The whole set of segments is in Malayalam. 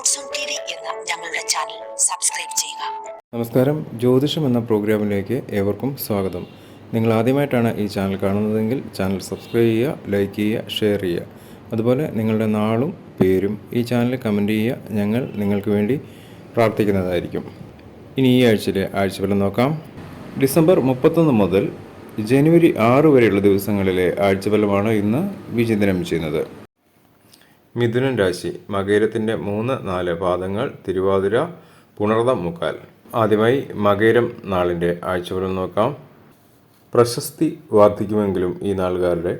ഞങ്ങളുടെ ചാനൽ സബ്സ്ക്രൈബ് ചെയ്യുക. നമസ്കാരം. ജ്യോതിഷം എന്ന പ്രോഗ്രാമിലേക്ക് ഏവർക്കും സ്വാഗതം. നിങ്ങൾ ആദ്യമായിട്ടാണ് ഈ ചാനൽ കാണുന്നതെങ്കിൽ ചാനൽ സബ്സ്ക്രൈബ് ചെയ്യുക ലൈക്ക് ചെയ്യുക ഷെയർ ചെയ്യുക. അതുപോലെ നിങ്ങളുടെ നാളും പേരും ഈ ചാനലിൽ കമന്റ് ചെയ്യുക. ഞങ്ങൾ നിങ്ങൾക്ക് വേണ്ടി പ്രാർത്ഥിക്കുന്നതായിരിക്കും. ഇനി ഈ ആഴ്ചയിലെ ആഴ്ചഫലം നോക്കാം. ഡിസംബർ മുപ്പത്തൊന്ന് മുതൽ ജനുവരി ആറ് വരെയുള്ള ദിവസങ്ങളിലെ ആഴ്ചഫലമാണ് ഇന്ന് വിചിന്തനം ചെയ്യുന്നത്. മിഥുനൻ രാശി മകേരത്തിന്റെ മൂന്ന് നാല് പാദങ്ങൾ തിരുവാതിര പുണർതം മുക്കാൽ. ആദ്യമായി മകേരം നാളിന്റെ ആഴ്ചഫലം നോക്കാം. പ്രശസ്തി വർദ്ധിക്കുമെങ്കിലും ഈ നാളുകാരുടെ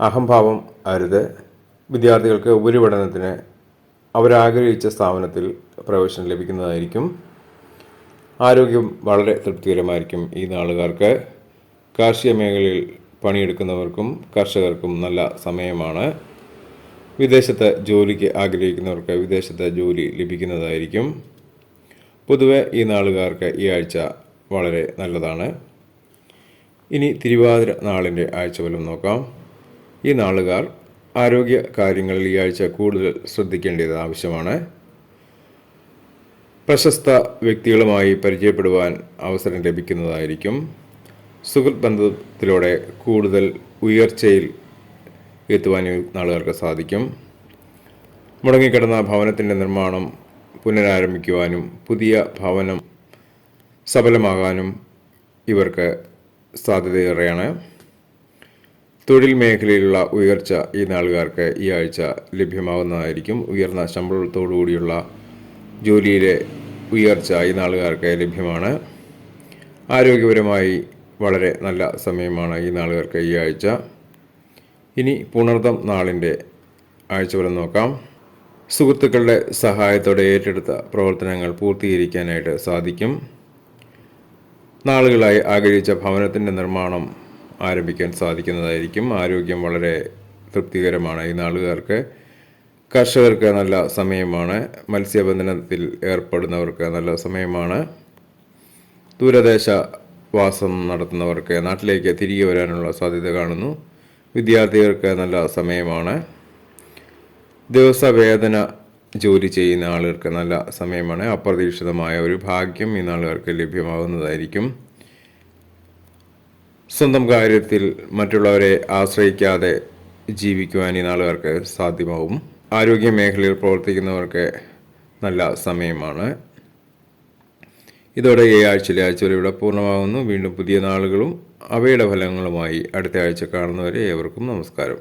അഹംഭാവം അരുത്. വിദ്യാർത്ഥികൾക്ക് ഉപരിപഠനത്തിന് അവരാഗ്രഹിച്ച സ്ഥാപനത്തിൽ പ്രവേശനം ലഭിക്കുന്നതായിരിക്കും. ആരോഗ്യം വളരെ തൃപ്തികരമായിരിക്കും ഈ നാളുകാർക്ക്. കാർഷിക മേഖലയിൽ പണിയെടുക്കുന്നവർക്കും കർഷകർക്കും നല്ല സമയമാണ്. വിദേശത്ത് ജോലിക്ക് ആഗ്രഹിക്കുന്നവർക്ക് വിദേശത്ത് ജോലി ലഭിക്കുന്നതായിരിക്കും. പൊതുവെ ഈ നാളുകാർക്ക് ഈ ആഴ്ച വളരെ നല്ലതാണ്. ഇനി തിരുവാതിര നാളിന്റെ ആഴ്ചഫലം നോക്കാം. ഈ നാളുകാർ ആരോഗ്യ കാര്യങ്ങളിൽ ഈ ആഴ്ച കൂടുതൽ ശ്രദ്ധിക്കേണ്ടത് ആവശ്യമാണ്. പ്രശസ്ത വ്യക്തികളുമായി പരിചയപ്പെടുവാൻ അവസരം ലഭിക്കുന്നതായിരിക്കും. സുഹൃത്ബന്ധത്തിലൂടെ കൂടുതൽ ഉയർച്ചയിൽ എത്തുവാൻ നാളുകാർക്ക് സാധിക്കും. മുടങ്ങിക്കിടന്ന ഭവനത്തിന്റെ നിർമ്മാണം പുനരാരംഭിക്കുവാനും പുതിയ ഭവനം സഫലമാകാനും ഇവർക്ക് സാധ്യതയേറെയാണ്. തൊഴിൽ മേഖലയിലുള്ള ഉയർച്ച ഈ നാളുകാർക്ക് ഈ ആഴ്ച ലഭ്യമാകുന്നതായിരിക്കും. ഉയർന്ന ശമ്പളത്തോടുകൂടിയുള്ള ജോലിയിലെ ഉയർച്ച ഈ നാളുകാർക്ക് ലഭ്യമാണ്. ആരോഗ്യപരമായി വളരെ നല്ല സമയമാണ് ഈ നാളുകാർക്ക് ഈ ആഴ്ച. ഇനി പുണർദം നാളിന്റെ ആഴ്ചഫലം നോക്കാം. സുഹൃത്തുക്കളുടെ സഹായത്തോടെ ഏറ്റെടുത്ത പ്രവർത്തനങ്ങൾ പൂർത്തീകരിക്കാനായിട്ട് സാധിക്കും. നാളുകളായി ആഗ്രഹിച്ച ഭവനത്തിന്റെ നിർമ്മാണം ആരംഭിക്കാൻ സാധിക്കുന്നതായിരിക്കും. ആരോഗ്യം വളരെ തൃപ്തികരമാണ്. ഈ നാളുകാർക്ക് കർഷകർക്ക് നല്ല സമയമാണ്. മത്സ്യബന്ധനത്തിൽ ഏർപ്പെടുന്നവർക്ക് നല്ല സമയമാണ്. ദൂരദേശ വാസം നടത്തുന്നവർക്ക് നാട്ടിലേക്ക് തിരികെ വരാനുള്ള സാധ്യത കാണുന്നു. വിദ്യാർത്ഥികൾക്ക് നല്ല സമയമാണ്. ദിവസവേതന ജോലി ചെയ്യുന്ന ആളുകൾക്ക് നല്ല സമയമാണ്. അപ്രതീക്ഷിതമായ ഒരു ഭാഗ്യം ഈ നാളുകാർക്ക് ലഭ്യമാകുന്നതായിരിക്കും സ്വന്തം കാര്യത്തിൽ മറ്റുള്ളവരെ ആശ്രയിക്കാതെ ജീവിക്കുവാൻ ഈ നാളുകാർക്ക് സാധ്യമാവും. ആരോഗ്യ മേഖലയിൽ പ്രവർത്തിക്കുന്നവർക്ക് നല്ല സമയമാണ്. ഇതോടെ ഈ ആഴ്ചയിലെ ആഴ്ചയിൽ ഇവിടെ പൂർണമാകുന്നു. വീണ്ടും പുതിയ നാളുകളും അവയുടെ ഫലങ്ങളുമായി അടുത്ത ആഴ്ച കാണുന്നവരെ ഏവർക്കും നമസ്കാരം.